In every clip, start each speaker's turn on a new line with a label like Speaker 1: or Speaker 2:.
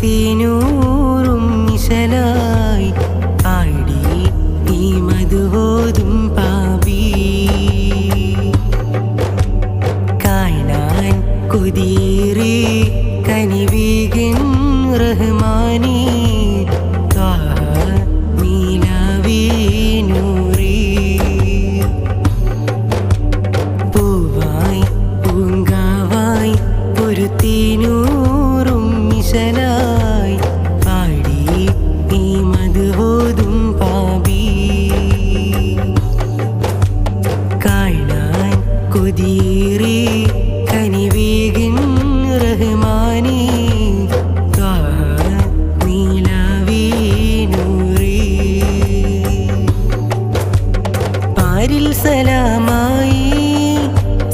Speaker 1: പത്തിനൂറും മിസലായി പാടി നീ മധുബോധും പാവി കാണാൻ കുതിരി കനിവീകൻ റഹ്മാനേ ഒരു തീനു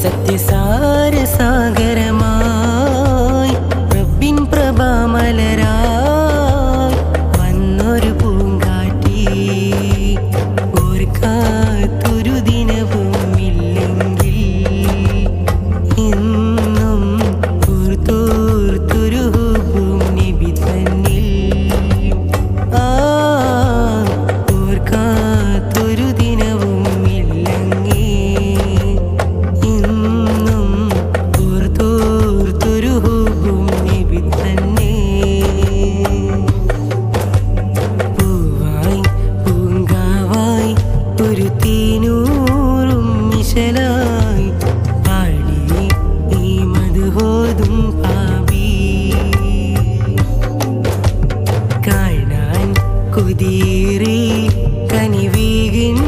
Speaker 1: சக்திசா மீறி கனிவீகின்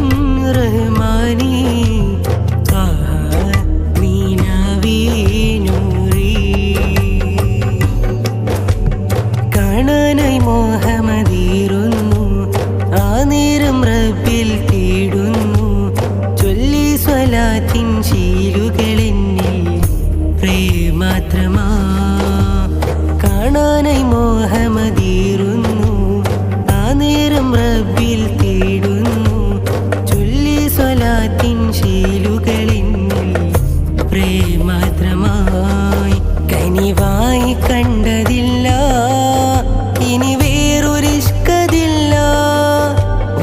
Speaker 1: പ്രേമാത്രമായി കനിവായി കണ്ടതില്ല. ഇനി വേറൊരിഷ്കതില്ല.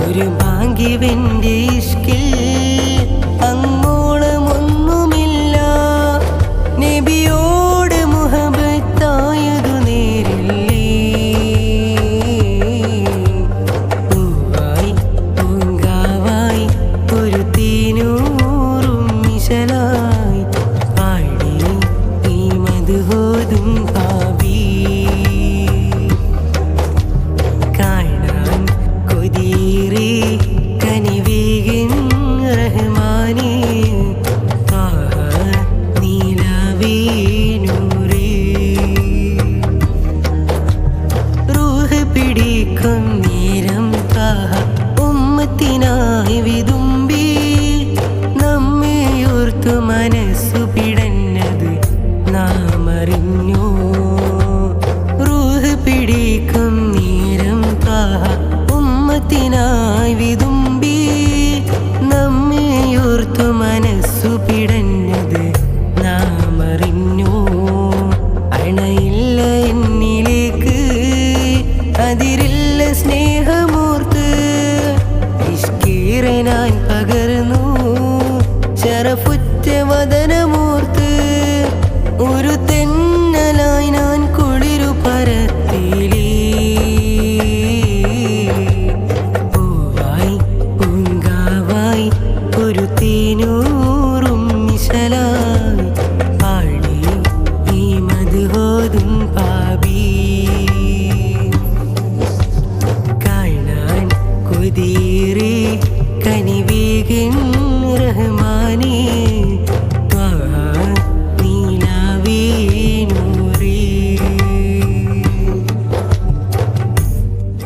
Speaker 1: ഒരു ഭാഗ്യവെന്റെ ഇഷ്കില്ല മായി വിതുമ്പി നമ്മെയോർത്തു മനസ്സു പിടഞ്ഞത് നാം അറിഞ്ഞു റൂഹ് പിടിക്കും നേരം താ അണയില്ല എന്നിലേക്ക് അതിരില്ല സ്നേഹമൂർത്തി കീറിനാൻ പകരുന്നു. ചരഫുറ്റ വദനം